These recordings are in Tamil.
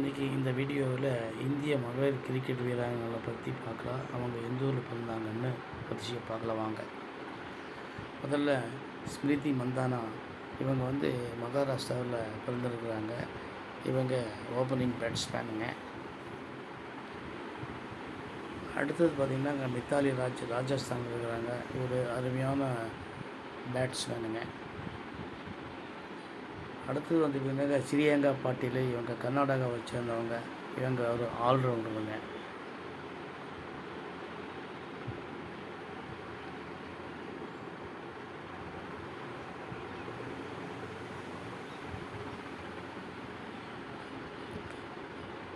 இன்றைக்கி இந்த வீடியோவில் இந்திய மகளிர் கிரிக்கெட் வீராங்கனை பற்றி பார்க்கலாம். அவங்க எந்த ஊரில் பிறந்தாங்கன்னு பற்றி பார்க்கலாம் வாங்க. முதல்ல ஸ்மிருதி மந்தானா. இவங்க வந்து மகாராஷ்டிராவில் பிறந்திருக்கிறாங்க. இவங்க ஓப்பனிங் பேட்ஸ்மேனுங்க அடுத்தது பார்த்திங்கன்னா மித்தாலி ராஜ் ராஜஸ்தான் இருக்கிறாங்க. ஒரு அருமையான பேட்ஸ்மேனுங்க அடுத்தது வந்து பார்த்தீங்கன்னா சிறியங்கா பாட்டில் இவங்க கர்நாடகாவை சேர்ந்தவங்க. இவங்க ஒரு ஆல்ரவுண்டருங்க.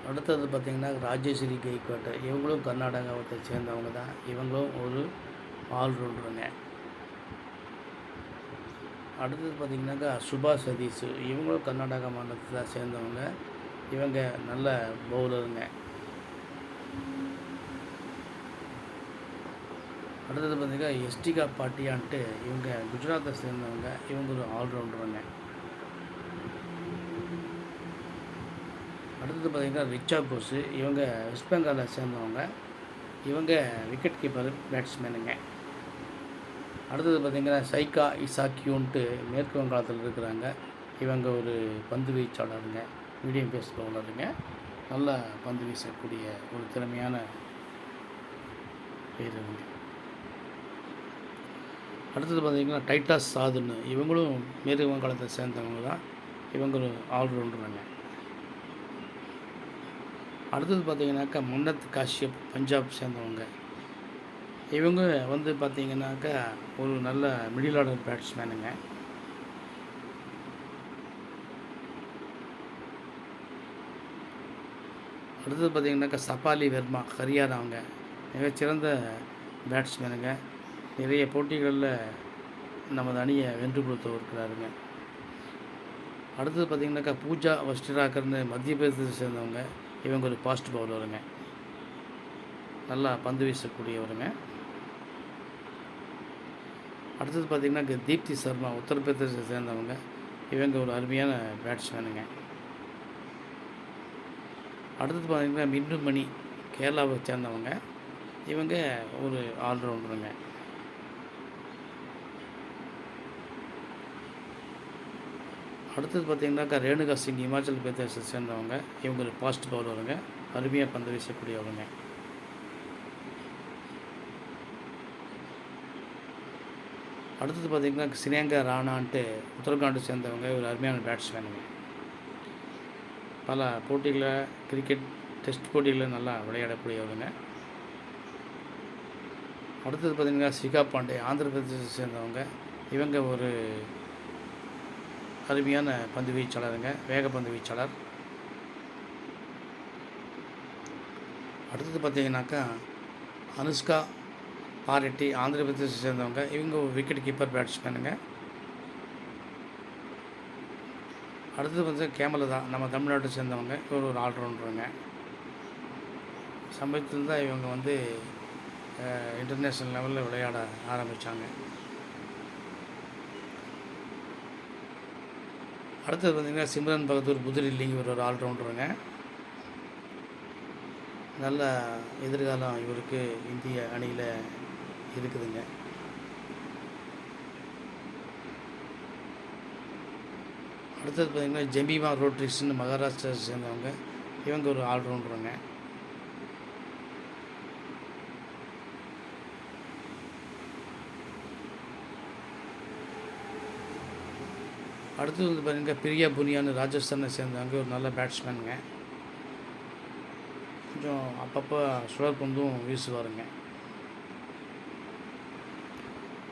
அடுத்தது பார்த்திங்கன்னா ராஜேஸ்வரி கைக்கோட்டை இவங்களும் கர்நாடகாவை சேர்ந்தவங்க தான். இவங்களும் ஒரு ஆல்ரவுண்டருங்க. அடுத்தது பார்த்திங்கனாக்கா சுபா சதீஷ். இவங்களும் கர்நாடகா மாநிலத்தை சேர்ந்தவங்க. இவங்க நல்ல பவுலருங்க அடுத்தது பார்த்திங்கன்னா எஸ்டிகா பாட்டியான்ட்டு இவங்க குஜராத்தை சேர்ந்தவங்க. இவங்க ஒரு ஆல்ரவுண்டருங்க அடுத்தது பார்த்திங்கன்னா ரிச்சா கோஸு இவங்க வெஸ்ட் பெங்காலை சேர்ந்தவங்க. இவங்க விக்கெட் கீப்பர் பேட்ஸ்மேனுங்க அடுத்தது பார்த்திங்கன்னா சைக்கா இசாக்கியூன்ட்டு மேற்கு வங்காளத்தில் இருக்கிறாங்க. இவங்க ஒரு பந்து வீச்சாளருங்க. Medium pace பவுலருங்க. நல்லா பந்து வீசக்கூடிய ஒரு திறமையான பேர் இவங்க. அடுத்தது பார்த்திங்கன்னா டைட்டாஸ் சாதுன்னு. இவங்களும் மேற்கு வங்காளத்தை சேர்ந்தவங்க தான். இவங்க ஒரு ஆல்ரவுண்டருங்க. அடுத்தது பார்த்திங்கனாக்கா முன்னத் காஷ்யப் பஞ்சாப் சேர்ந்தவங்க. இவங்க வந்து பார்த்திங்கனாக்கா ஒரு நல்ல மிடில் ஆர்டர் பேட்ஸ்மேனுங்க அடுத்தது பார்த்திங்கனாக்கா சபாலி வர்மா ஹரியானாவங்க மிகச்சிறந்த பேட்ஸ்மேனுங்க நிறைய போட்டிகளில் நமது அணியை வென்று கொடுத்து இருக்கிறாருங்க. அடுத்தது பார்த்திங்கனாக்கா பூஜா வஸ்டிராக்கர்னு மத்திய பிரதேசத்தை சேர்ந்தவங்க. இவங்க ஒரு ஃபாஸ்ட் பவுலருங்க நல்லா பந்து வீசக்கூடியவருங்க. அடுத்தது பார்த்திங்கன்னா தீப்தி சர்மா உத்தரப்பிரதேசத்தை சேர்ந்தவங்க. இவங்க ஒரு அருமையான பேட்ஸ்மேனுங்க அடுத்தது பார்த்திங்கன்னா மின்னுமணி கேரளாவை சேர்ந்தவங்க. இவங்க ஒரு ஆல்ரவுண்டருங்க அடுத்தது பார்த்திங்கனாக்கா ரேணுகா சிங் இமாச்சல் பிரதேசத்தை சேர்ந்தவங்க. இவங்க ஒரு ஃபாஸ்ட் பவுலருங்க அருமையாக பந்து வீசக்கூடியவங்க. அடுத்தது பார்த்திங்கன்னா சினேங்கா ராணான்ட்டு உத்தரகாண்டை சேர்ந்தவங்க ஒரு அருமையான பேட்ஸ்மேனுங்க பல போட்டிகளில் கிரிக்கெட் டெஸ்ட் போட்டிகளில் நல்லா விளையாடக்கூடியவங்க அடுத்தது பார்த்திங்கன்னா சிகா பாண்டே ஆந்திர பிரதேசத்தை சேர்ந்தவங்க. இவங்க ஒரு அருமையான பந்து வீச்சாளருங்க வேகப்பந்து வீச்சாளர். அடுத்தது பார்த்திங்கனாக்கா அனுஷ்கா பாரெட்டி ஆந்திர பிரதேசத்தை சேர்ந்தவங்க. இவங்க விக்கெட் கீப்பர் பேட்ஸ்மேனுங்க அடுத்தது வந்து கேமலதா நம்ம தமிழ்நாட்டை சேர்ந்தவங்க. இவர் ஒரு ஆல்ரவுண்டருங்க சமயத்தில் தான் இவங்க வந்து இன்டர்நேஷ்னல் லெவலில் விளையாட ஆரம்பித்தாங்க அடுத்தது பார்த்திங்கன்னா சிம்ரன் பகதூர் புதுடில்லி இவர் ஒரு ஆல்ரவுண்டருங்க நல்ல எதிர்காலம் இவருக்கு இந்திய அணியில் இருக்குதுங்க. அடுத்தது பார்த்திங்கன்னா ஜெம்பிமா ரோட்ரிக்ஸ்னு மகாராஷ்டிரா சேர்ந்தவங்க. இவங்க ஒரு ஆல்ரவுண்டருங்க. அடுத்தது வந்து பார்த்திங்கன்னா பிரியா புனியான்னு ராஜஸ்தானை சேர்ந்தவங்க ஒரு நல்ல பேட்ஸ்மேனுங்க கொஞ்சம் அப்பப்போ சுழற்பந்தும் வீசுவாருங்க.